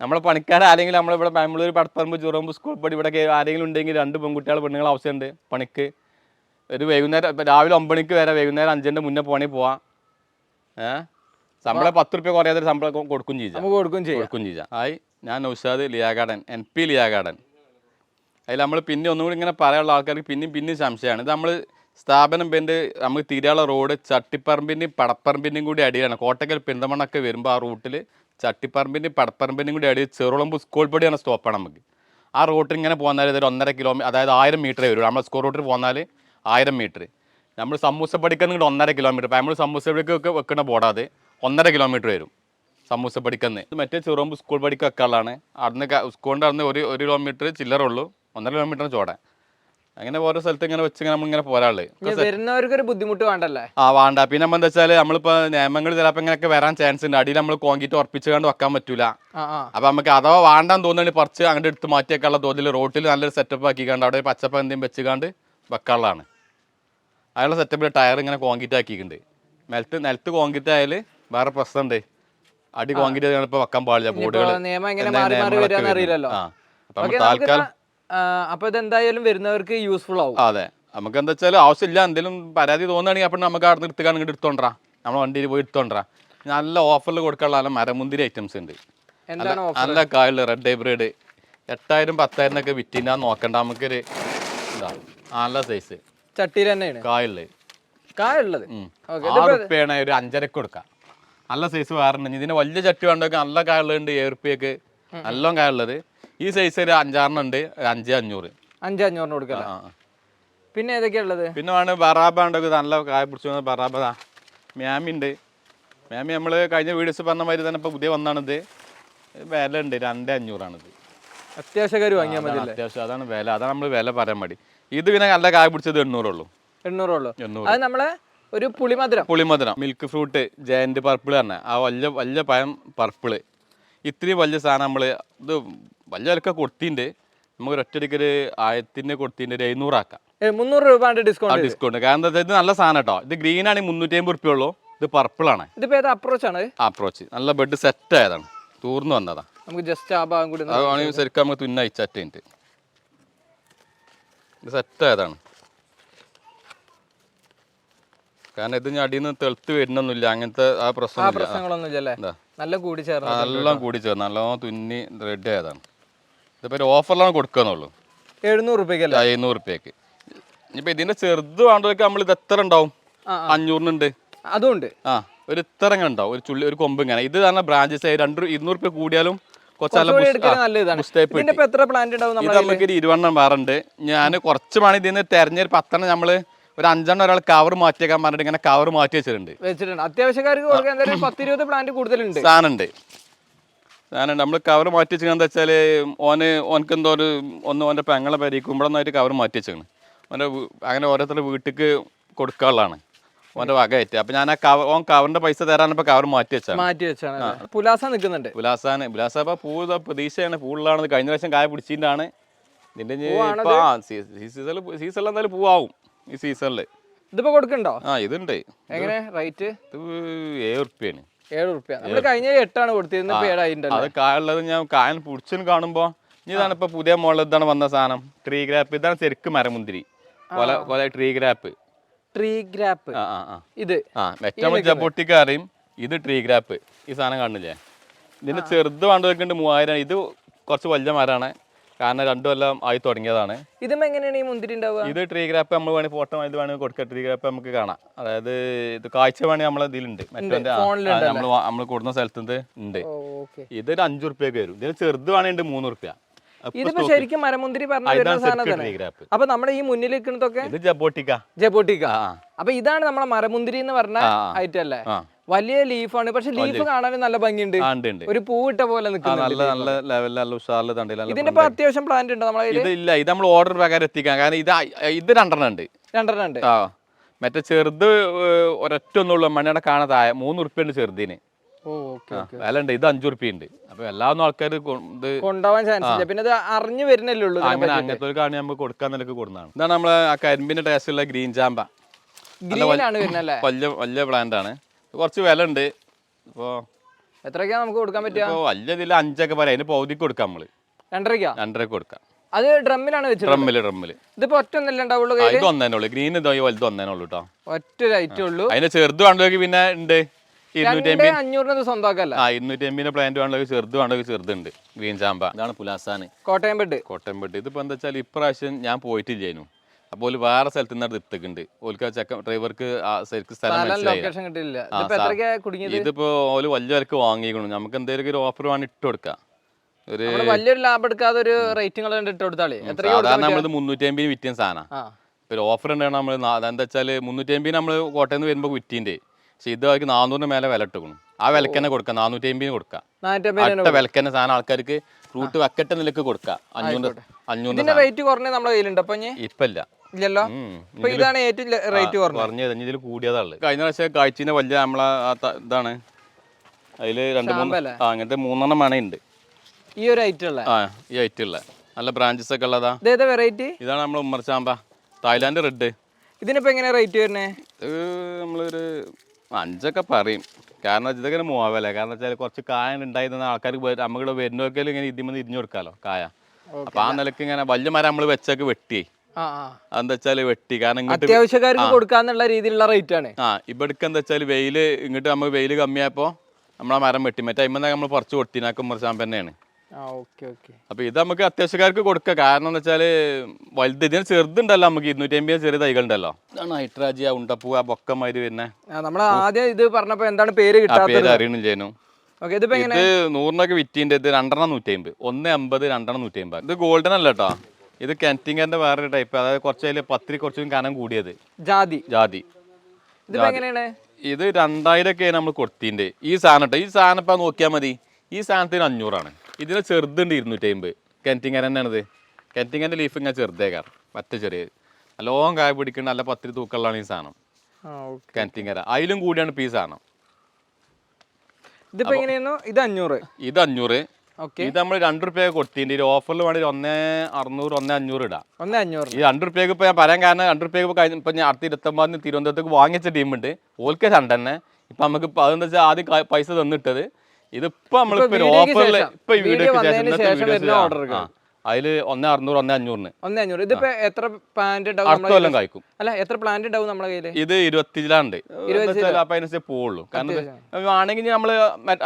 നമ്മളെ പണിക്കാർ ആരെങ്കിലും നമ്മളിവിടെ ബാംഗ്ലൂർ പടപ്പറമ്പ് ചുറമ്പ് സ്കൂൾ പടി ഇവിടെ ആരെങ്കിലും ഉണ്ടെങ്കിൽ രണ്ട് പെൺകുട്ടികൾ പെണ്ണുങ്ങൾ ആവശ്യമുണ്ട് പണിക്ക്. ഒരു വൈകുന്നേരം ഇപ്പം രാവിലെ ഒമ്പണിക്ക് വരെ വൈകുന്നേരം അഞ്ചിന്റെ മുന്നേ പോകണേ പോവാം. ഏഹ് ശമ്പളം പത്ത് റുപ്യ കുറയാതെ ശമ്പളം കൊടുക്കും ചെയ്യാം. നമുക്ക് കൊടുക്കും ചെയ്യാം. കൊടുക്കും ചെയ്യാം. ആയി ഞാൻ Naushad Liya Garden N P Liya Garden അതിൽ നമ്മൾ പിന്നെ ഒന്നും കൂടി ഇങ്ങനെ പറയാനുള്ള ആൾക്കാർക്ക് പിന്നെയും പിന്നെയും സംശയമാണ് ഇത് നമ്മൾ സ്ഥാപനം പിന്നെ നമുക്ക് തിരിയാള റോഡ് ചട്ടിപ്പറമ്പിന്റെയും പടപ്പറമ്പിന്റെയും കൂടി അടിയിലാണ്. കോട്ടക്കൽ പെരുന്തമണ്ണൊക്കെ വരുമ്പോൾ ആ റൂട്ടിൽ ചട്ടിപ്പറമ്പിന്റെയും പടപ്പറമ്പിന്റെയും കൂടി അടി ചെറുളമ്പ് സ്കൂൾ പടിയാണ് സ്റ്റോപ്പാണ് നമുക്ക്. ആ റോട്ടിൽ ഇങ്ങനെ പോന്നാൽ ഇതൊരു ഒന്നര കിലോമീറ്റർ അതായത് ആയിരം മീറ്ററേ വരും. നമ്മൾ സ്കൂൾ റൂട്ടിൽ പോന്നാൽ ആയിരം മീറ്റർ നമ്മൾ സമൂസ പടിക്കുന്ന ഇങ്ങോട്ട് ഒന്നര കിലോമീറ്റർ അപ്പോൾ നമ്മൾ സമൂസ പടിക്കൊക്കെ വെക്കുന്ന ബോർഡാത് ഒന്നര കിലോമീറ്റർ വരും സമൂസ പഠിക്കുന്നത് ഇത് മറ്റേ ചെറുമ്പ് സ്കൂൾ പഠിക്ക വെക്കാനുള്ളതാണ്. അവിടുന്ന് സ്കൂളിന്റെ അവിടുന്ന് ഒരു ഒരു കിലോമീറ്റർ ചില്ലറുള്ളൂ ഒന്നര കിലോമീറ്റർ ചോട. അങ്ങനെ ഓരോ സ്ഥലത്ത് ഇങ്ങനെ വെച്ച് ഇങ്ങനെ നമ്മളിങ്ങനെ പോരാൾ. വരുന്നവർക്ക് ഒരു ബുദ്ധിമുട്ട് വേണ്ടല്ലേ? ആ വേണ്ട. പിന്നെ നമ്മൾ എന്താ വെച്ചാൽ നമ്മളിപ്പോ നിയമങ്ങൾ ചിലപ്പോ ഇങ്ങനെയൊക്കെ വരാൻ ചാൻസ് ഉണ്ട്. അടിയിൽ നമ്മൾ കോൺക്രീറ്റ് ഉറപ്പിച്ച് കണ്ട് വെക്കാൻ പറ്റൂല. അപ്പോൾ നമുക്ക് അഥവാ വേണ്ടാന്ന് തോന്നുകയാണെങ്കിൽ പറിച്ച് അങ്ങോട്ട് എടുത്ത് മാറ്റിയേക്കാനുള്ള തോതിൽ റോട്ടിൽ നല്ലൊരു സെറ്റപ്പ് ആക്കി ആക്കിക്കാണ്ട് അവിടെ പച്ചപ്പ് എന്തെങ്കിലും വെച്ചുകാണ്ട് വെക്കാനുള്ളതാണ്. അതിനുള്ള സെറ്റപ്പിൽ ടയർ ഇങ്ങനെ കോൺക്രീറ്റ് ആക്കിയിട്ടുണ്ട്. നിലത്ത് നിലത്ത് കോൺക്രീറ്റ് ആയാൽ വേറെ പ്രശ്നമുണ്ട്. അടി കോൺക്രീറ്റ് ഇപ്പോൾ വെക്കാൻ പാടില്ല ബോർഡുകൾ നിയമം എങ്ങനെ മാറി മാറി വരികയെന്ന് അറിയില്ലല്ലോ. ആ. അപ്പം നമ്മൾ താൽക്കാലം അപ്പൊ ഇതെന്തായാലും വരുന്നവർക്ക് യൂസ്ഫുൾ ആവും. അതെ. നമുക്ക് എന്താ വെച്ചാൽ ആവശ്യമില്ല. എന്തെങ്കിലും പരാതി തോന്നുകയാണെങ്കിൽ അപ്പം നമുക്ക് അവിടെ നിർത്തുക ഇങ്ങോട്ട് എടുത്തോണ്ടാ നമ്മൾ വണ്ടിയിൽ പോയി എടുത്തോണ്ടാ നല്ല ഓഫറിൽ കൊടുക്കാനുള്ള നല്ല മരമുന്തിരി ഐറ്റംസ് ഉണ്ട്. നല്ല കായുള്ള റെഡ് ഹൈബ്രിഡ് എട്ടായിരം പത്തായിരം ഒക്കെ വിറ്റിനാ നോക്കണ്ട. നമുക്കൊരു ഇതാ നല്ല സൈസ് ചട്ടിയിൽ തന്നെയാണ്. കായുള്ള കായുള്ളത് ഓക്കെ ആറ് ഉറുപ്പ്യാണ് ഒരു അഞ്ചരക്ക് കൊടുക്കാം. നല്ല സൈസ് വേറെ ഇതിന് വലിയ ചട്ടി വേണ്ടൊക്കെ നല്ല കായുള്ളത് ഉണ്ട് ഉറുപ്പ്യക്ക് നല്ല കായുള്ളത് ഈ സൈസ് ഒരു അഞ്ചാറിന് ഉണ്ട്. അഞ്ച് അഞ്ഞൂറ്. അഞ്ച് അഞ്ഞൂറിന് ആ. പിന്നെ ഏതൊക്കെയാ ഉള്ളത്? പിന്നെ വേണം ബറാബ ഉണ്ടൊക്കെ നല്ല കായ പിടിച്ചു ബറാബ മ്യാമി ഉണ്ട്. മ്യാമി നമ്മൾ കഴിഞ്ഞ വീഡിയോസ് പറഞ്ഞ മാതിരി തന്നെ ഇപ്പോൾ പുതിയ വന്നാണിത്. വില ഉണ്ട്. രണ്ട് അഞ്ഞൂറാണിത് അത്യാവശ്യക്കാർ വാങ്ങിയാൽ മതി അത്യാവശ്യം. അതാണ് വില. അതാണ് നമ്മൾ വില പറയാൻ മതി ഇത് പിന്നെ നല്ല കായ പിടിച്ചത് എണ്ണൂറുള്ളൂ. എണ്ണൂറുള്ളൂ. എണ്ണൂറ്. അത് നമ്മളെ ഒരു പുളിമധുരം. പുളിമധുരം. മിൽക്ക് ഫ്രൂട്ട് ജയന്റ് പർപ്പിൾ തന്നെ ആ വലിയ വലിയ പഴം പർപ്പിൾ ഇത്രയും വലിയ സാധനം നമ്മൾ ഇത് വലിയ വിലക്ക കൊടുത്തിട്ടുണ്ട്. നമുക്ക് ഒറ്റടിക്കൊരു ആയിരത്തിന് കൊടുത്തിന്റെ ഒരു എഴുന്നൂറാക്കാം. മുന്നൂറ് രൂപ ഡിസ്കൗണ്ട് ഡിസ്കൗണ്ട് കാരണം എന്താ ഇത് നല്ല സാധനം കേട്ടോ. ഇത് ഗ്രീൻ ആണെങ്കിൽ മുന്നൂറ്റി അമ്പത് റുപ്യ ഉള്ളൂ. ഇത് പർപ്പിൾ ആണ്. ഇതിപ്പോ ഏത് അപ്രോച്ച് ആണ്? അപ്രോച്ച് നല്ല ബെഡ് സെറ്റ് ആയതാണ്. തൂർന്നു വന്നതാ. നമുക്ക് ജസ്റ്റ് ആ ഭാഗം കൂടി അതാണെങ്കിൽ ശരിക്കും നമുക്ക് തുന്ന അയച്ചറ്റുണ്ട് ഇത് സെറ്റ് ആയതാണ്. കാരണം ഇത് ഞാൻ അടിയിൽ നിന്ന് തെളുത്ത് വരുന്നൊന്നുമില്ല. അങ്ങനത്തെ ആ എന്താ നല്ല കൂടി ചേർന്ന് നല്ല കൂടി ചേർന്ന്. നല്ലോണം തുന്നി റെഡി ആയതാണ്. ഇതിപ്പോൾ ഒരു ഓഫറിലാണ് കൊടുക്കുന്നുള്ളൂ എഴുന്നൂറ് രൂപയ്ക്കല്ലേ എഴുന്നൂറ് റുപ്യക്ക് ഇനിയിപ്പോൾ ഇതിന്റെ ചെറുത് വേണ്ടതൊക്കെ നമ്മൾ ഇത് എത്ര ഉണ്ടാവും? അഞ്ഞൂറിനുണ്ട്. അതുകൊണ്ട് ആ ഒരു ഇത്ര ഇങ്ങനെ ഉണ്ടാവും? ഒരു ചുള്ളി ഒരു കൊമ്പ് ഇങ്ങനെ. ഇത് തന്നെ ബ്രാഞ്ചസ് ആയി രണ്ട് ഇരുന്നൂറ് റുപ്യ കൂടിയാലും നമ്മളെ നമുക്ക് ഒരു വേറെ വേറുണ്ട്. ഞാൻ കുറച്ച് മണി ഇതിന് തെരഞ്ഞൊരു പത്തെണ്ണം നമ്മൾ ഒരു അഞ്ചെണ്ണം ഒരാൾ കവർ മാറ്റിയേക്കാൻ പറഞ്ഞിട്ട് ഇങ്ങനെ കവർ മാറ്റി വെച്ചിട്ടുണ്ട്. വെച്ചിട്ടുണ്ട്. അത്യാവശ്യക്കാർക്ക് സാധനം എന്തായാലും സാധനമുണ്ട് നമ്മൾ കവർ മാറ്റി വെച്ചാൽ എന്താ വെച്ചാൽ ഓന് ഓനക്ക് എന്തോ ഒരു ഒന്ന് ഓന്റെ പെങ്ങളെ പരിക്കുമ്പോഴൊന്നായിട്ട് കവർ മാറ്റി വെച്ചാണ് ഓന്റെ അങ്ങനെ ഓരോരുത്തരുടെ വീട്ടിക്ക് കൊടുക്കാനുള്ളതാണ്. ഓന്റെ വകയായിട്ട്. അപ്പം ഞാൻ ആ കവർ ഓൻ കവറിന്റെ പൈസ തരാനിപ്പോൾ കവർ മാറ്റി വെച്ചാണ് മാറ്റി വെച്ചാണ്? പുലാസ നിൽക്കുന്നുണ്ട്. പുലാസാന് പുലാസ ഇപ്പൊ പൂ പ്രതീക്ഷയാണ്. പൂളിലാണ് കഴിഞ്ഞ പ്രാവശ്യം കായ പിടിച്ചിട്ടാണ്. ഇതിന്റെ സീസണിൽ സീസണിൽ എന്തായാലും പൂവാവും. ഈ സീസണിൽ ഇതിപ്പോ കൊടുക്കണ്ടോ ആ ഇതുണ്ട്. എങ്ങനെ? റേറ്റ് ഇത് ഏഴ് ഉറുപ്പ്യാണ്. ഏഴ് റുപ്യ നമ്മൾ കഴിഞ്ഞ എട്ടാണ് കൊടുത്തിരുന്നത് ഇപ്പൊ ഏഴായിട്ടുണ്ടല്ലോ അത് കായുള്ളത് ഞാൻ കായൽ പുടിച്ചു കാണുമ്പോ ഇനി ഇതാണ് ഇപ്പൊ പുതിയ മോളിൽ ഇതാണ് വന്ന സാധനം. ട്രീ ഗ്രാപ്പ് ഇതാണ് ശരിക്കും മരമുന്തിരി. കൊല കൊല ട്രീ ഗ്രാപ്പ് ട്രീ ഗ്രാപ്പ് ഇത്. ആ മെറ്റമ ജപ്പൊട്ടിക്കറിയും ഇത്. ട്രീ ഗ്രാപ്പ് ഈ സാധനം കാണില്ലേ? ഇതിന്റെ ചെറുത് വേണ്ടവർക്കുണ്ട് മൂവായിരം. ഇത് കുറച്ച് വലിയ മരമാണ്. കാരണം രണ്ടു കൊല്ലം ആയി തുടങ്ങിയതാണ്. ഇതും എങ്ങനെയാണ് ഈ മുന്തിരി ഉണ്ടാവുക? ഇത് ട്രീ ഗ്രാപ്പ് നമ്മൾ വേണമെങ്കിൽ ഫോട്ടോ ഇത് വേണമെങ്കിൽ കൊടുക്കുക ട്രീ ഗ്രാപ്പ് നമുക്ക് കാണാം. അതായത് ഇത് കാഴ്ച വേണമെങ്കിൽ നമ്മൾ ഇതിലുണ്ട്. മറ്റേ? നമ്മൾ നമ്മൾ കൂടുന്ന സ്ഥലത്ത് ഉണ്ട്. ഇത് ഇതൊരു അഞ്ചു റുപ്യൊക്കെ വരും. ഇതിന് ചെറുത് വേണമെങ്കിൽ മൂന്ന് റുപ്യ ഇതിപ്പോ ശരിക്കും മരമുന്തിരി പറഞ്ഞ അപ്പൊ നമ്മുടെ ഈ മുന്നിൽ നിൽക്കുന്നതൊക്കെ ഇത് ജബോട്ടിക്ക. ജബോട്ടിക്ക. അപ്പൊ ഇതാണ് നമ്മളെ മരമുന്തിരി എന്ന് പറഞ്ഞ. ഐറ്റം അല്ലേ? വലിയ ലീഫാണ്. പക്ഷെ ലീഫ് കാണാൻ നല്ല ഭംഗിയുണ്ട്. ഒരു പൂ ഇട്ട ഒരു പൂവിട്ട പോലെ നല്ല നല്ല ലെവലിൽ നല്ല ഉഷാറിൽ തണ്ടില്ല ഇതിന്റെ അത്യാവശ്യം പ്ലാന്റ് ഉണ്ടോ നമ്മളെ ഇതില്ല ഇത് ഇല്ല ഇത് നമ്മൾ ഓർഡർ പ്രകാരം എത്തിക്കാം. കാരണം ഇത് ഇത് രണ്ടെണ്ണം ഉണ്ട്. രണ്ടെണ്ണം ഉണ്ട്. ആ മറ്റേ ചെറുത് ഒരൊറ്റ ഒന്നുള്ളൂ. മണ്ണിയുടെ കാണാൻ താഴെ മൂന്ന് ഉറുപ്പ്യ ഉണ്ട് ചെറുതിന്. വില ഉണ്ട്. ഇത് അഞ്ചു ഉറുപ്പ്യ ഉണ്ട്. അപ്പൊ എല്ലാ ഒന്നും ആൾക്കാർ ഇത് കൊണ്ടുപോകാൻ ചാൻസ് ഇല്ല. പിന്നെ ഇത് അറിഞ്ഞു വരുന്നല്ലേ ഉള്ളൂ. അങ്ങനെ അങ്ങനത്തെ ഒരു കാണി നമുക്ക് കൊടുക്കാൻ നിലയ്ക്ക് കൊടുക്കുന്നതാണ് ഇതാണ് നമ്മളെ ആ കരിമ്പിന്റെ ടേസ്റ്റുള്ള ഗ്രീൻ ചാമ്പ വലിയ വലിയ പ്ലാന്റ് ആണ്. കുറച്ച് വില ഉണ്ട് ഇപ്പോൾ എത്രയ്ക്കാ നമുക്ക് കൊടുക്കാൻ പറ്റുക? ഇപ്പോൾ വലിയ ഇതിൽ അഞ്ചൊക്കെ പറയാം. അതിന് പൗതിക്ക് കൊടുക്കാം നമ്മൾ. രണ്ടരയ്ക്കാ? രണ്ടരക്ക് കൊടുക്കാം. അത് ഡ്രമ്മിലാണ് വെച്ചത് ഡ്രമ്മിൽ ഡ്രമ്മിൽ. ഇതിപ്പോ ഒറ്റ ഒന്നല്ലേ ഉണ്ടാവുള്ളൂ ആ, കയ്യിൽ ഇത് ഒന്നേനെ ഉള്ളു ഗ്രീൻ ഇതോ വലുത് ഒന്നേ ഉള്ളു കേട്ടോ ഒറ്റ ലൈറ്റേ ഉള്ളൂ. അതിന് ചെറുത് വേണ്ടവർക്ക് പിന്നെ ഉണ്ട്. ഇരുന്നൂറ്റി രണ്ടേ അഞ്ഞൂറിന് ഇത് സ്വന്തമാക്കല്ല. ആ ഇരുന്നൂറ്റി എമ്പിന്റെ പ്ലാന്റ് വേണ്ടവർക്ക് ചെറുത് വേണ്ടവർക്ക് ചെറുതുണ്ട്. ഗ്രീൻ ചാമ്പ. ഇതാണ് പുലാസാന് കോട്ടയം ബെഡ്. കോട്ടയം പെട്ടി ഇതിപ്പോ എന്താ വെച്ചാൽ ഇപ്രാവശ്യം ഞാൻ പോയിട്ടില്ലേനു. അപ്പോൾ ഓൽ വേറെ സ്ഥലത്ത് നിന്ന് എടുത്തിട്ടുണ്ട് ഓൽക്ക് ആ ചെക്ക ഡ്രൈവർക്ക് ആ ശരിക്കും സ്ഥലം സ്ഥലം മനസ്സിലായില്ല ലൊക്കേഷൻ കിട്ടിയില്ല. ആ, ഇതിപ്പോ സാ- എത്രയ്ക്കാ കുടുങ്ങിയത്? ഇതിപ്പോ ഓൽ വലിയ വിലക്ക് വാങ്ങിക്കണം നമുക്ക് എന്തെങ്കിലും ഒരു ഓഫർ വേണം ഇട്ട് കൊടുക്കാം. ഒരു നമ്മൾ വലിയൊരു ലാഭം എടുക്കാതെ ഒരു റേറ്റിംഗ് ഇട്ട് കൊടുത്താളേ. സാധാരണ? നമ്മളത് മുന്നൂറ്റി അമ്പതിന് വിറ്റിയ സാധനം ആ. ഒരു ഓഫർ ഉണ്ടാണ് നമ്മൾ എന്താ വെച്ചാൽ മുന്നൂറ്റി അമ്പതിന് നമ്മൾ കോട്ടയം നിന്ന് വരുമ്പോൾ വിറ്റിന്റെ പക്ഷെ ഇത് അവർക്ക് നാനൂറിന് മേലെ വില ഇട്ടുക്കണം. ആ വിലക്ക് തന്നെ കൊടുക്കാം. നാനൂറ്റി അമ്പതിന് കൊടുക്കാം. വിലക്ക് തന്നെ സാധനം ആൾക്കാർക്ക് ഫ്രൂട്ട് വെക്കട്ടെ നിലയ്ക്ക് കൊടുക്കാം. അഞ്ഞൂറ് അഞ്ഞൂറ് ഇതിന്റെ കുറഞ്ഞ നമ്മുടെ കയ്യിലുണ്ട് അപ്പൊ ഇനി? ഇപ്പല്ല. ഇല്ലല്ലോ? അപ്പൊ ഇതാണ് ഏറ്റവും റേറ്റ് കുറഞ്ഞത്. പറഞ്ഞത് ഇതിൽ കൂടിയതാണ് കഴിഞ്ഞ പ്രാവശ്യം കാഴ്ചീനെ വലിയ നമ്മളെ ഇതാണ്. അതിൽ രണ്ട് മൂന്ന് അങ്ങനത്തെ മൂന്നെണ്ണം മണയുണ്ട് ഈ ഒരു ഐറ്റം ഉള്ള? ആ ഈ ഐറ്റം ഉള്ള. നല്ല ബ്രാഞ്ചസ് ഒക്കെ ഉള്ളതാ. ഇതേതാ വെറൈറ്റി ഇതാണ് നമ്മൾ ഉമ്മർ ചാമ്പ. തായ്ലാന്റ് റെഡ് ഇതിനിപ്പോ എങ്ങനെയാ റേറ്റ് വരുന്നേ? നമ്മളൊരു അഞ്ചൊക്കെ പറയും. കാരണം ഇതൊക്കെ മൂവാവല്ലേ കാരണം വെച്ചാൽ കുറച്ച് കായ ഉണ്ടായിരുന്ന ആൾക്കാർക്ക് നമ്മുടെ വരുന്നവർക്കെല്ലാം ഇങ്ങനെ ഇതിമെന്ന് ഇരിഞ്ഞു കൊടുക്കാലോ കായ. അപ്പൊ ആ നിലയ്ക്ക് ഇങ്ങനെ വലിയ മരം നമ്മൾ വെച്ചൊക്കെ വെട്ടി അതെന്താ വെട്ടി. കാരണം അത്യാവശ്യക്കാർക്ക് കൊടുക്കാന്നുള്ള രീതിയിലുള്ള റേറ്റ് ആണ്. ആ ഇവിടേക്ക് എന്താ വെച്ചാൽ വെയിൽ ഇങ്ങോട്ട് നമ്മൾ വെയിൽ കമ്മിയായപ്പോ നമ്മളെ മരം വെട്ടി. മറ്റേ അയിമെന്ന് നമ്മൾ കുറച്ച് കൊട്ടിനാക്കും മുറിച്ചാൻ തന്നെയാണ്. അപ്പൊ ഇത് നമുക്ക് അത്യാവശ്യക്കാർക്ക് കൊടുക്ക. കാരണം എന്താ വെച്ചാൽ വലുത് ഇതിന് ചെറുതുണ്ടല്ലോ നമുക്ക്. ഇരുന്നൂറ്റി അമ്പത് ചെറിയ തൈകളുണ്ടല്ലോ. ഇതാണ് ഹൈട്രാജിയ ആ ബൊക്കമാതിരി പിന്നെ നമ്മൾ ആദ്യം ഇത് പറഞ്ഞപ്പോ എന്താണ് പേര് പേര് അറിയണില്ലേനു ഇത് നൂറിനൊക്കെ വിറ്റിന്റെ ഇത് രണ്ടെണ്ണം നൂറ്റി അമ്പത് ഒന്ന് അമ്പത് രണ്ടെണ്ണം നൂറ്റി അമ്പത് ഇത് ഗോൾഡൻ അല്ല കേട്ടോ ഇത് കെന്റിങ്ങറിന്റെ വേറൊരു ടൈപ്പ് അതായത് കുറച്ച് അതിൽ പത്തിരി കുറച്ചും കനം കൂടിയത്. ജാതി. ജാതി. എങ്ങനെയാണ്? ഇത് രണ്ടായിരം ഒക്കെ നമ്മൾ കൊടുത്തിന്റെ ഈ സാധനം ഈ സാധനം ഇപ്പൊ നോക്കിയാൽ മതി. ഈ സാധനത്തിന് അഞ്ഞൂറാണ്. ഇതിന് ചെറുതുണ്ട് ഇരുന്നൂറ്റി അമ്പത് കെന്റിങ്ങർ തന്നെയാണിത്. കെന്റിങ്ങറിന്റെ ലീഫ് ഇങ്ങനെ ചെറുതേക്കാറ് മറ്റേ ചെറിയത് നല്ലോണം കായ പിടിക്കുന്ന നല്ല പത്തിരി തൂക്കമുള്ളതാണ് ഈ സാധനം. കെന്റിങ്ങര അതിലും കൂടിയാണ് ഇപ്പം ഈ സാധനം. ഇതിപ്പോ എങ്ങനെയാണോ ഇത് അഞ്ഞൂറ്. ഇത് അഞ്ഞൂറ്. ഇത് നമ്മൾ രണ്ട് റുപ്യ കൊടുത്തിന്റെ ഒരു ഓഫറിൽ വേണമെങ്കിൽ ഒന്നേ അറുന്നൂറ് ഒന്നേ അഞ്ഞൂറ് ഇടാം. ഒന്ന് അഞ്ഞൂറ് ഈ രണ്ട് റുപ്യക്ക് ഇപ്പൊ ഞാൻ പറയാൻ കാരണം രണ്ട് റുപ്യക്ക് കഴിഞ്ഞ ഇപ്പൊ ഞാൻ അടുത്ത ഇരുപത്തൊമ്പതിന് തിരുവനന്തപുരത്തേക്ക് വാങ്ങിച്ച ടീമുണ്ട് ഓൽക്ക് രണ്ടെണ്ണെ ഇപ്പൊ നമുക്ക് ഇപ്പൊ അതെന്താ വെച്ചാൽ ആദ്യം പൈസ തന്നിട്ടത്. ഇതിപ്പോ നമ്മളിപ്പോ ഒരു ഓഫറിൽ ഇപ്പൊ ഈ വീഡിയോ അതിൽ ഒന്നേ അറുന്നൂറ് ഒന്നേ അഞ്ഞൂറിന്. ഒന്ന് അഞ്ഞൂറ്. ഇതിപ്പോ എത്ര പ്ലാന്റ് ഉണ്ടാവും കായ്ക്കും. അല്ല എത്ര പ്ലാന്റ് ഉണ്ടാവും നമ്മളെ കയ്യിൽ? ഇത് ഇരുപത്തിലാണ്ട്. അപ്പൊ അതിനനുസരിച്ച് പോവുള്ളൂ. കാരണം വേണമെങ്കിൽ നമ്മൾ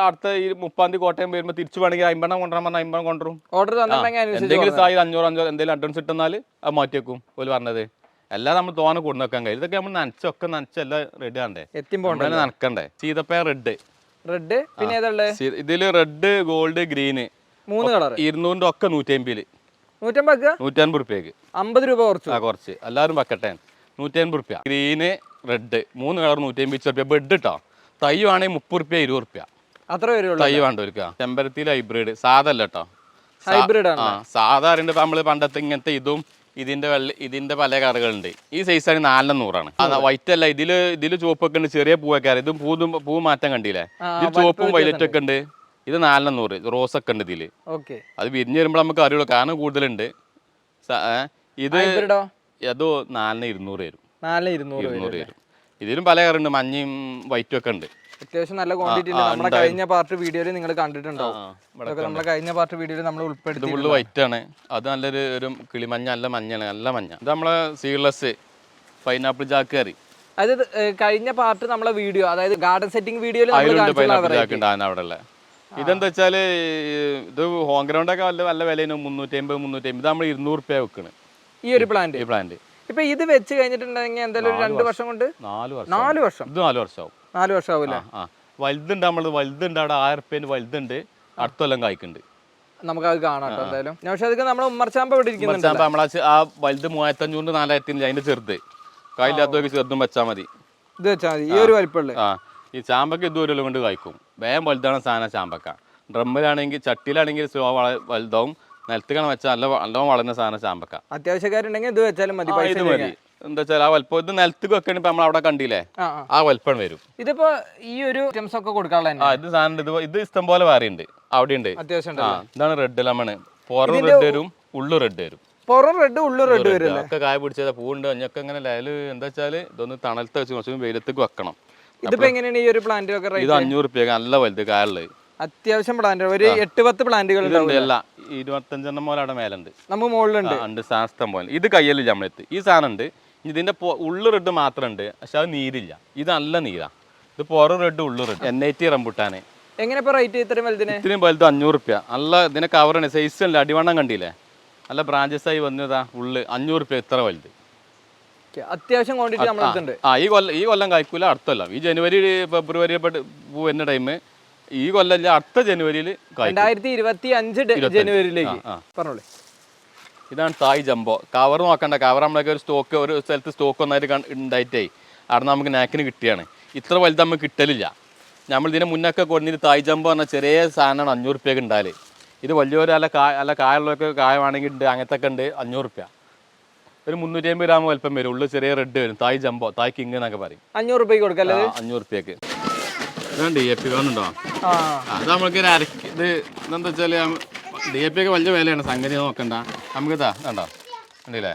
അടുത്ത ഈ മുപ്പാം തീയതി കോട്ടയം വരുമ്പോൾ തിരിച്ചു വേണമെങ്കിൽ അമ്പണം കൊണ്ടുവരാൻ പറഞ്ഞാൽ അമ്പണ്ണം കൊണ്ടുവരും. ഓർഡർ എന്തെങ്കിലും സായി അഞ്ഞൂറ് അഞ്ഞൂറ് എന്തെങ്കിലും അഡ്വാൻസ് ഇട്ടെന്നാൽ അത് മാറ്റിവെക്കും ഓൽ പറഞ്ഞത്. എല്ലാം നമ്മൾ തോന്നുന്ന കൊണ്ടു വെക്കാൻ കഴിയും. ഇതൊക്കെ നമ്മൾ നനച്ചൊക്കെ നനച്ചെല്ലാം റെഡി ആണ്ടേ എത്തിമ്പോ നമ്മളെ നനക്കണ്ടേ? സീതപ്പയ റെഡ് റെഡ് പിന്നെ ഇതിൽ റെഡ് ഗോൾഡ് ഗ്രീന് മൂന്ന് കളർ ഇരുന്നൂറിന്റെ ഒക്കെ നൂറ്റി അമ്പതിൽ നൂറ്റമ്പത് നൂറ്റമ്പത് റുപ്യക്ക്. അമ്പത് രൂപ കുറച്ച്. ആ കുറച്ച്. എല്ലാവരും വെക്കട്ടെ. നൂറ്റൻപത് റുപ്യ. Green red. മൂന്ന് കളർ നൂറ്റി അമ്പത് റുപ്യ. ബെഡ് കിട്ടോ തൈ വേണമെങ്കിൽ മുപ്പത് റുപ്യ ഇരുപത് റുപ്യ. അത്ര വരുള്ളൂ തൈ വേണ്ടവർക്ക് ചെമ്പരത്തിയിൽ ഹൈബ്രിഡ്. സാധല്ല കേട്ടോ ഹൈബ്രിഡ് ആണ്. ആ സാധാരണ ഇപ്പം നമ്മൾ പണ്ടത്തെ ഇങ്ങനത്തെ ഇതും ഇതിന്റെ വെള്ള ഇതിന്റെ പല കളറുകളുണ്ട്. ഈ സൈസ് ആണ് നാലിന് നൂറാണ്. വൈറ്റ് അല്ല ഇതിൽ ഇതിൽ ചുവപ്പൊക്കെ ഉണ്ട് ചെറിയ പൂവൊക്കെ ഇതും പൂതും പൂ മാറ്റം കണ്ടില്ലേ? ഇതിൽ ചുവപ്പും വൈലറ്റൊക്കെ ഒക്കെ ഉണ്ട്. ഇത് നാലിന് നൂറ്. റോസ് ഒക്കെ ഉണ്ട് ഇതിൽ ഓക്കെ. അത് വിരിഞ്ഞ് വരുമ്പോൾ നമുക്ക് അറിയുള്ളൂ. കാരണം കൂടുതലുണ്ട്. ഇത് അത് നാലിന് ഇരുന്നൂറ് വരും. ഇരുന്നൂറ് വരും ഇരുന്നൂറ് വരും. ഇതിലും പല കറുണ്ട് മഞ്ഞയും വൈറ്റും ഒക്കെ ഉണ്ട്. അത്യാവശ്യം നല്ല ക്വാണ്ടിറ്റി ഉണ്ട്. നമ്മുടെ കഴിഞ്ഞ പാർട്ട് വീഡിയോയിൽ നിങ്ങൾ കണ്ടിട്ടുണ്ടാവും. നമ്മുടെ കഴിഞ്ഞ പാർട്ട് വീഡിയോയിൽ നമ്മൾ ഉൾപ്പെടുത്തി ഫുള്ള് വൈറ്റ് ആണ്. അത് നല്ലൊരു ഒരു കിളിമഞ്ഞ നല്ല മഞ്ഞാണ് നല്ല മഞ്ഞ. ഇത് നമ്മളെ സീഡ്ലെസ് പൈനാപ്പിൾ ജാക്ക് കറി. അതായത് കഴിഞ്ഞ പാർട്ട് നമ്മളെ വീഡിയോ അതായത് ഗാർഡൻ സെറ്റിംഗ് വീഡിയോയിൽ നമ്മൾ കാണിച്ചിട്ടുള്ള അവിടെ ഇതെന്താ വെച്ചാൽ ഇത് ഹോം ഗ്രൗണ്ട് ഒക്കെ നല്ല നല്ല വിലയാണ്. മുന്നൂറ്റി അമ്പത് മുന്നൂറ്റി അമ്പത് ഇത് നമ്മൾ ഇരുന്നൂറ് റുപ്യ വെക്കണ്. ഈ ഒരു പ്ലാന്റ് ഈ പ്ലാന്റ് ഇപ്പൊ ഇത് വെച്ച് കഴിഞ്ഞിട്ടുണ്ടെങ്കിൽ എന്തായാലും ഒരു രണ്ട് വർഷം. കൊണ്ട് നാല് വർഷം. നാല് വർഷം. ഇത് നാല് വർഷമാവും നാല് വർഷം ആവില്ല ആ. വലുതുണ്ട് നമ്മൾ വലുതുണ്ട് അവിടെ ആയിരം റുപ്യേന്റെ വലുതുണ്ട്. അടുത്ത കൊല്ലം കായ്ക്കുന്നുണ്ട്. നമുക്ക് അത് കാണാം എന്തായാലും. പക്ഷെ അതൊക്കെ നമ്മൾ ഉമ്മർച്ചാമ്പ ഇവിടെ ഇരിക്കുന്നുണ്ട് വെച്ചാൽ നമ്മളെ ആ വലുത് മൂവായിരത്തി അഞ്ഞൂറ് നാലായിരത്തി അതിന്റെ ചെറുത് കായില്ലാത്തവർക്ക് ചെറുതും വെച്ചാൽ മതി. ഇത് വെച്ചാൽ മതി. ഈ ഒരു വലിപ്പമുള്ള? ആ. ഈ ചാമ്പക്ക ഇതുവരെ കൊണ്ട് കായ്ക്കും. വേഗം വലുതാണ് സാധനം ചാമ്പക്ക. ഡ്രമ്മിലാണെങ്കിൽ ചട്ടിയിലാണെങ്കിൽ സ്ലോ വലുതാവും. നിലത്തേക്കാണ് വെച്ചാൽ നല്ല നല്ലോണം വളരുന്ന സാധനം ചാമ്പക്ക. അത്യാവശ്യക്കാരുണ്ടെങ്കിൽ ഇത് വെച്ചാലും മതി ഇത് മതി. എന്താ വെച്ചാൽ ആ വലുപ്പം ഇത് നിലത്തേക്ക് വെക്കണെങ്കിൽ നമ്മൾ അവിടെ കണ്ടില്ലേ? ആ വലുപ്പം വരും. ഇതിപ്പോ ഈ ഒരു ഐറ്റംസ് ഒക്കെ കൊടുക്കാനുള്ള ആ ഇത് സാധനം ഇത് ഇത് ഇഷ്ടം പോലെ വേറെയുണ്ട് അവിടെ ഉണ്ട്. അത്യാവശ്യം ആ ഇതാണ് റെഡ് ലെമൺ പുറം റെഡ് വരും ഉള്ളു റെഡ് വരും. പുറം റെഡ് ഉള്ളു റെഡ് വരും ഒക്കെ കായ പിടിച്ചത് പൂണ്ട് അഞ്ഞൊക്കെ ഇങ്ങനെ ലയൽ എന്താ വെച്ചാൽ ഇതൊന്ന് തണലത്ത് വെച്ച് കുറച്ച് വെയിലത്തേക്ക് വെക്കണം. ഇതിപ്പോ എങ്ങനെയാണ് ഈ ഒരു പ്ലാന്റിലൊക്കെ ഇത് അഞ്ഞൂറ് റുപ്യ നല്ല വലുത് കായുള്ളത് അത്യാവശ്യം പ്ലാന്റ് ഒരു എട്ട് പത്ത് പ്ലാന്റുകൾ ഇരുപത്തഞ്ചെണ്ണം പോലെ അവിടെ മേലുണ്ട് നമുക്ക് മുകളിലുണ്ട് ഉണ്ട് ശാസ്ത്രം പോലെ. ഇത് കയ്യല്ല നമ്മളെത്തി ഈ സാധനം ഉണ്ട് ഇതിന്റെ ഉള്ളു റെഡ് മാത്രം ഉണ്ട് പക്ഷെ അത് നീരില്ല. ഇത് നല്ല നീരാ. ഇത് പുറം റെഡ് ഉള്ളു റെഡ് എൻ ഐ ടി റംബുട്ടാന്. എങ്ങനെ റേറ്റ് ഇത്രയും വലുതിന്? ഇത്രയും വലുത് അഞ്ഞൂറ് റുപ്യ നല്ല ഇതിനെ കവറാണ് സൈസ് അല്ല അടിവണ്ണം കണ്ടില്ലേ? നല്ല ബ്രാഞ്ചസ് ആയി വന്നതാ ഉള്ളു. അഞ്ഞൂറ് റുപ്യ ഇത്ര വലുത്. അത്യാവശ്യം ക്വാണ്ടിറ്റി ആ. ഈ കൊല്ലം ഈ കൊല്ലം കഴിക്കൂല അടുത്ത കൊല്ലം ഈ ജനുവരി ഫെബ്രുവരി വരുന്ന ടൈം ഈ കൊല്ലം അടുത്ത ജനുവരിയിൽ രണ്ടായിരത്തി ഇരുപത്തി അഞ്ച് ജനുവരിയിലേക്ക്. പറഞ്ഞോളൂ. ഇതാണ് തായ് ജംബോ കവർ നോക്കണ്ട. കവർ നമ്മളൊക്കെ ഒരു സ്റ്റോക്ക് ഒരു സ്ഥലത്ത് സ്റ്റോക്ക് ഒന്നായിട്ട് ഉണ്ടായിട്ടേ അവിടെ നമുക്ക് നാക്കിന് കിട്ടിയാണ്. ഇത്ര വലുത് നമുക്ക് കിട്ടലില്ല. നമ്മൾ ഇതിന് മുന്നൊക്കെ കൊണ്ടിന് തായ് ജംബോ പറഞ്ഞ ചെറിയ സാധനമാണ് അഞ്ഞൂറ് റുപ്യക്ക് ഉണ്ടാൽ ഇത് വലിയൊരു അല്ല കായ അല്ല കായ കായമാണെങ്കിൽ ഉണ്ട് അങ്ങനത്തെ ഒക്കെ ഉണ്ട് അഞ്ഞൂറ് റുപ്യ ഒരു മുന്നൂറ്റി അമ്പത് ഗ്രാം വലുപ്പം വരും. ഉള്ളിൽ ചെറിയ റെഡ് വരും. തായ് ജംബോ തായ് കിങ് എന്നൊക്കെ പറയും. അഞ്ഞൂറ് രൂപയ്ക്ക് കൊടുക്കല്ലേ അഞ്ഞൂറ് റുപ്യക്ക് ഡി എ പി വേണുണ്ടോ അത് നമുക്ക് ഒരു അര ഇത് എന്താ വെച്ചാൽ ഡി എ പി ഒക്കെ വലിയ വിലയാണ്. സംഗതി നോക്കണ്ട. നമുക്ക് ഇതാ കണ്ടോ? കണ്ടില്ലേ?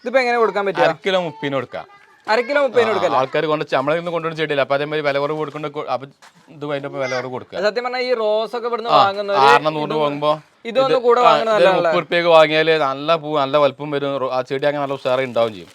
ഇതിപ്പോ എങ്ങനെ കൊടുക്കാൻ പറ്റും അര കിലോ മുപ്പതിന് കൊടുക്കാം. അര കിലോ മുപ്പതിന് കൊടുക്കല്ലേ ആൾക്കാർ കൊണ്ട് നമ്മളെ നിന്ന് കൊണ്ടുവന്ന് ചെടിയില്ല? അപ്പൊ അതേമാതിരി വില കുറവ് കൊടുക്കേണ്ട അപ്പൊ ഇത് അതിന്റെ വില കുറവ് കൊടുക്കുക. സത്യം പറഞ്ഞാൽ ഈ റോസ് ഒക്കെ ഇവിടുന്ന് ആറിന് വാങ്ങുന്നവര് നൂറ് വാങ്ങുമ്പോ ഇതൊന്നും കൂടെ വാങ്ങുന്ന മുപ്പത് റുപ്യക്ക് വാങ്ങിയാൽ നല്ല പൂ നല്ല വലുപ്പം വരും. ആ ചെടി അങ്ങനെ നല്ല ഉഷാറായി ഉണ്ടാവും ചെയ്യും.